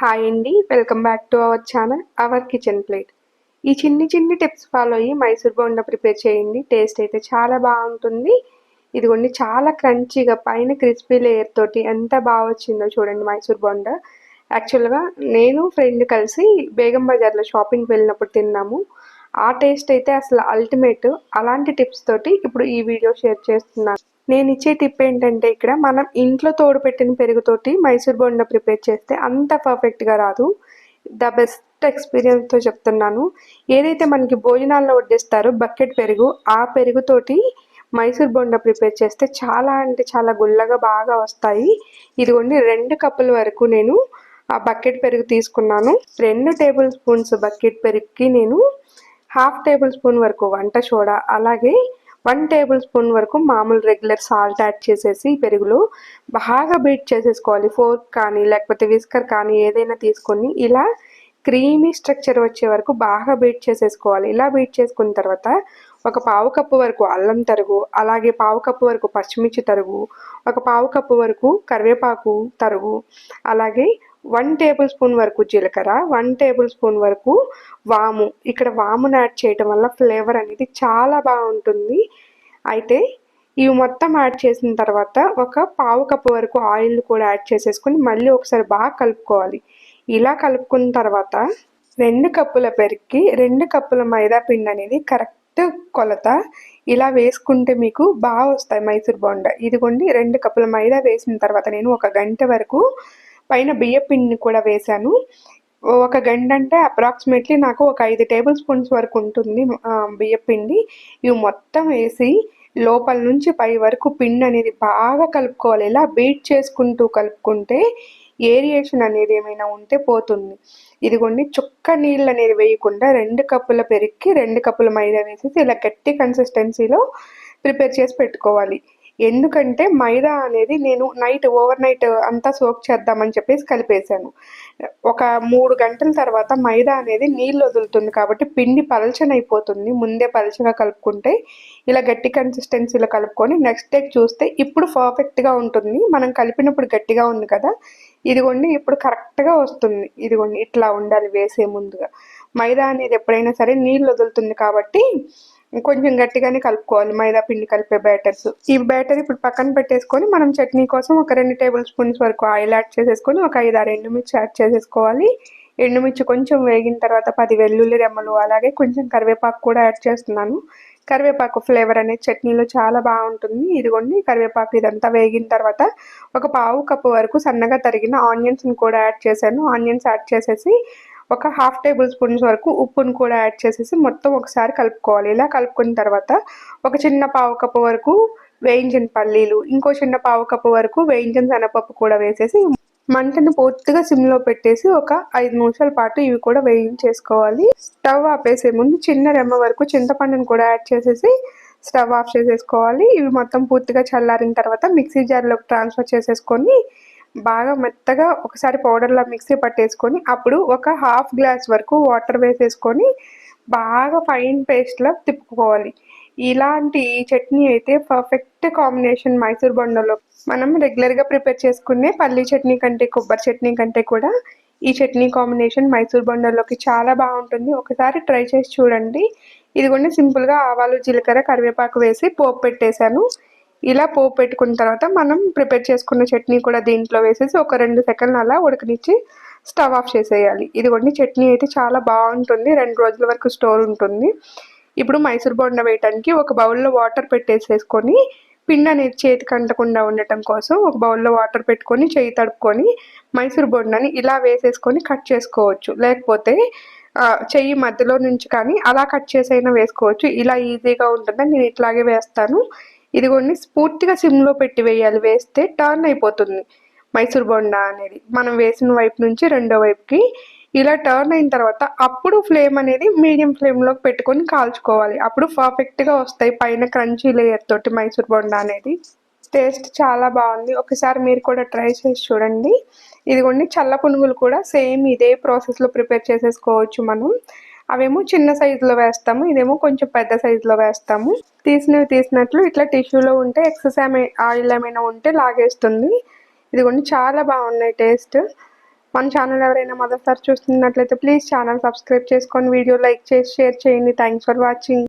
Hi అండి welcome back to our channel our kitchen plate. ఈ చిన్ని చిన్ని టిప్స్ ఫాలో అయ్యి మైసూర్ బోండా ప్రిపేర్ చేయండి టేస్ట్ అయితే చాలా బాగుంటుంది. ఇదిగోండి చాలా క్రంచీగా పైన క్రిస్పీ లేయర్ తోటి ఎంత బాగా వచ్చిందో చూడండి మైసూర్ బోండా. యాక్చువల్గా నేను ఫ్రెండ్ కలిసి బేగం బజార్లో షాపింగ్కి వెళ్ళినప్పుడు తిన్నాము. ఆ టేస్ట్ అయితే అసలు అల్టిమేట్. అలాంటి టిప్స్ తోటి ఇప్పుడు ఈ వీడియో షేర్ చేస్తున్నాను. నేను ఇచ్చే టిప్ ఏంటంటే ఇక్కడ మనం ఇంట్లో తోడు పెట్టిన పెరుగుతోటి మైసూర్ బోండా ప్రిపేర్ చేస్తే అంత పర్ఫెక్ట్గా రాదు. ద బెస్ట్ ఎక్స్పీరియన్స్తో చెప్తున్నాను. ఏదైతే మనకి భోజనాల్లో వడ్డిస్తారో బకెట్ పెరుగు ఆ పెరుగుతోటి మైసూర్ బోండా ప్రిపేర్ చేస్తే చాలా అంటే చాలా గుల్లగా బాగా వస్తాయి. ఇదిగోండి రెండు కప్పుల వరకు నేను ఆ బకెట్ పెరుగు తీసుకున్నాను. రెండు టేబుల్ స్పూన్స్ బకెట్ పెరుగుకి నేను హాఫ్ టేబుల్ స్పూన్ వరకు వంట సోడా అలాగే వన్ టేబుల్ స్పూన్ వరకు మామూలు రెగ్యులర్ సాల్ట్ యాడ్ చేసేసి పెరుగులో బాగా బీట్ చేసేసుకోవాలి. ఫోర్క్ కానీ లేకపోతే విస్కర్ కానీ ఏదైనా తీసుకొని ఇలా క్రీమీ స్ట్రక్చర్ వచ్చే వరకు బాగా బీట్ చేసేసుకోవాలి. ఇలా బీట్ చేసుకున్న తర్వాత ఒక పావు కప్పు వరకు అల్లం తరుగు అలాగే పావు కప్పు వరకు పచ్చిమిర్చి తరుగు ఒక పావు కప్పు వరకు కరివేపాకు తరుగు అలాగే వన్ టేబుల్ స్పూన్ వరకు జీలకర్ర వన్ టేబుల్ స్పూన్ వరకు వాము. ఇక్కడ వామును యాడ్ చేయటం వల్ల ఫ్లేవర్ అనేది చాలా బాగుంటుంది. అయితే ఇవి మొత్తం యాడ్ చేసిన తర్వాత ఒక పావు కప్పు వరకు ఆయిల్ కూడా యాడ్ చేసేసుకొని మళ్ళీ ఒకసారి బాగా కలుపుకోవాలి. ఇలా కలుపుకున్న తర్వాత రెండు కప్పుల పెరిగి రెండు కప్పుల మైదా పిండి అనేది కరెక్ట్ కొలత. ఇలా వేసుకుంటే మీకు బాగా వస్తాయి మైసూర్ బోండా. ఇదిగోండి రెండు కప్పుల మైదా వేసిన తర్వాత నేను ఒక గంట వరకు పైన బియ్య పిండిని కూడా వేశాను. ఒక గంట అంటే అప్రాక్సిమేట్లీ నాకు ఒక ఐదు టేబుల్ స్పూన్స్ వరకు ఉంటుంది బియ్య పిండి. ఇవి మొత్తం వేసి లోపల నుంచి పై వరకు పిండి అనేది బాగా కలుపుకోవాలి. ఇలా బీట్ చేసుకుంటూ కలుపుకుంటే ఏరియేషన్ అనేది ఏమైనా ఉంటే పోతుంది. ఇదిగోండి చుక్క నీళ్ళు అనేది వేయకుండా రెండు కప్పుల పెరిగి రెండు కప్పుల మైదా వేసేసి ఇలా గట్టి కన్సిస్టెన్సీలో ప్రిపేర్ చేసి పెట్టుకోవాలి. ఎందుకంటే మైదా అనేది నేను నైట్ ఓవర్ నైట్ అంతా సోక్ చేద్దామని చెప్పేసి కలిపేశాను. ఒక మూడు గంటల తర్వాత మైదా అనేది నీళ్ళు వదులుతుంది కాబట్టి పిండి పలచనైపోతుంది. ముందే పలచగా కలుపుకుంటే ఇలా గట్టి కన్సిస్టెన్సీలో కలుపుకొని నెక్స్ట్ డే చూస్తే ఇప్పుడు పర్ఫెక్ట్గా ఉంటుంది. మనం కలిపినప్పుడు గట్టిగా ఉంది కదా. ఇదిగోండి ఇప్పుడు కరెక్ట్గా వస్తుంది. ఇదిగోండి ఇట్లా ఉండాలి వేసే ముందుగా. మైదా అనేది ఎప్పుడైనా సరే నీళ్ళు వదులుతుంది కాబట్టి కొంచెం గట్టిగానే కలుపుకోవాలి. మైదా పిండి కలిపే బ్యాటర్స్. ఈ బ్యాటర్ ఇప్పుడు పక్కన పెట్టేసుకొని మనం చట్నీ కోసం ఒక రెండు టేబుల్ స్పూన్స్ వరకు ఆయిల్ యాడ్ చేసేసుకొని ఒక ఐదు ఆరు ఎండుమిర్చి యాడ్ చేసేసుకోవాలి. ఎండుమిర్చి కొంచెం వేగిన తర్వాత పది వెల్లుల్లి రెమ్మలు అలాగే కొంచెం కరివేపాకు కూడా యాడ్ చేస్తున్నాను. కరివేపాకు ఫ్లేవర్ అనేది చట్నీలో చాలా బాగుంటుంది. ఇదిగోండి కరివేపాకు ఇదంతా వేగిన తర్వాత ఒక పావు కప్పు వరకు సన్నగా తరిగిన ఆనియన్స్ని కూడా యాడ్ చేశాను. ఆనియన్స్ యాడ్ చేసేసి ఒక హాఫ్ టేబుల్ స్పూన్స్ వరకు ఉప్పును కూడా యాడ్ చేసేసి మొత్తం ఒకసారి కలుపుకోవాలి. ఇలా కలుపుకున్న తర్వాత ఒక చిన్న పావు కప్పు వరకు వేయించిన పల్లీలు ఇంకో చిన్న పావు కప్పు వరకు వేయించిన శనగపప్పు కూడా వేసేసి మంటను పూర్తిగా సిమ్లో పెట్టేసి ఒక ఐదు నిమిషాల పాటు ఇవి కూడా వేయించేసుకోవాలి. స్టవ్ ఆపేసే ముందు చిన్న రెమ్మ వరకు చింతపండును కూడా యాడ్ చేసేసి స్టవ్ ఆఫ్ చేసేసుకోవాలి. ఇవి మొత్తం పూర్తిగా చల్లారిన తర్వాత మిక్సీ జార్లోకి ట్రాన్స్ఫర్ చేసేసుకొని బాగా మెత్తగా ఒకసారి పౌడర్లా మిక్సీ పట్టేసుకొని అప్పుడు ఒక హాఫ్ గ్లాస్ వరకు వాటర్ వేసేసుకొని బాగా ఫైన్ పేస్ట్లా తిప్పుకోవాలి. ఇలాంటి చట్నీ అయితే పర్ఫెక్ట్ కాంబినేషన్ మైసూర్ బొండలో మనం రెగ్యులర్గా ప్రిపేర్ చేసుకునే పల్లీ చట్నీ కంటే కొబ్బరి చట్నీ కంటే కూడా ఈ చట్నీ కాంబినేషన్ మైసూర్ బొండలోకి చాలా బాగుంటుంది. ఒకసారి ట్రై చేసి చూడండి. ఇదిగోండి సింపుల్గా ఆవాలు జీలకర్ర కరివేపాకు వేసి పోపు పెట్టేశాను. ఇలా పోపు పెట్టుకున్న తర్వాత మనం ప్రిపేర్ చేసుకున్న చట్నీ కూడా దీంట్లో వేసేసి ఒక రెండు సెకండ్లు అలా ఉడకనిచ్చి స్టవ్ ఆఫ్ చేసేయాలి. ఇదిగోండి చట్నీ అయితే చాలా బాగుంటుంది. రెండు రోజుల వరకు స్టోర్ ఉంటుంది. ఇప్పుడు మైసూర్ బొండ వేయటానికి ఒక బౌల్లో వాటర్ పెట్టేసేసుకొని పిండి అనేది చేతికి అంటకుండా ఉండటం కోసం ఒక బౌల్లో వాటర్ పెట్టుకొని చేయి తడుపుకొని మైసూర్ బొండని ఇలా వేసేసుకొని కట్ చేసుకోవచ్చు. లేకపోతే చెయ్యి మధ్యలో నుంచి కానీ అలా కట్ చేసైనా వేసుకోవచ్చు. ఇలా ఈజీగా ఉంటుందని నేను ఇట్లాగే వేస్తాను. ఇదిగోండి పూర్తిగా సిమ్లో పెట్టి వేయాలి. వేస్తే టర్న్ అయిపోతుంది. మైసూర్ బొండా అనేది. మనం వేసిన వైపు నుంచి రెండో వైపుకి ఇలా టర్న్ అయిన తర్వాత అప్పుడు ఫ్లేమ్ అనేది మీడియం ఫ్లేమ్లోకి పెట్టుకొని కాల్చుకోవాలి. అప్పుడు పర్ఫెక్ట్గా వస్తాయి. పైన క్రంచీ లేయర్ తోటి మైసూర్ బొండా అనేది. టేస్ట్ చాలా బాగుంది. ఒకసారి మీరు కూడా ట్రై చేసి చూడండి. ఇదిగోండి చల్ల పునుగులు కూడా సేమ్ ఇదే ప్రాసెస్లో ప్రిపేర్ చేసేసుకోవచ్చు మనం. అవేమో చిన్న సైజులో వేస్తాము ఇదేమో కొంచెం పెద్ద సైజులో వేస్తాము. తీసినవి తీసినట్లు ఇట్లా టిష్యూలో ఉంటే ఎక్సెస్ ఆయిల్ ఏమైనా ఉంటే లాగేస్తుంది. ఇదిగోండి చాలా బాగున్నాయి టేస్ట్. మన ఛానల్ ఎవరైనా మొదటిసారి చూస్తున్నట్లయితే ప్లీజ్ ఛానల్ సబ్స్క్రైబ్ చేసుకొని వీడియో లైక్ చేసి షేర్ చేయండి. Thanks for watching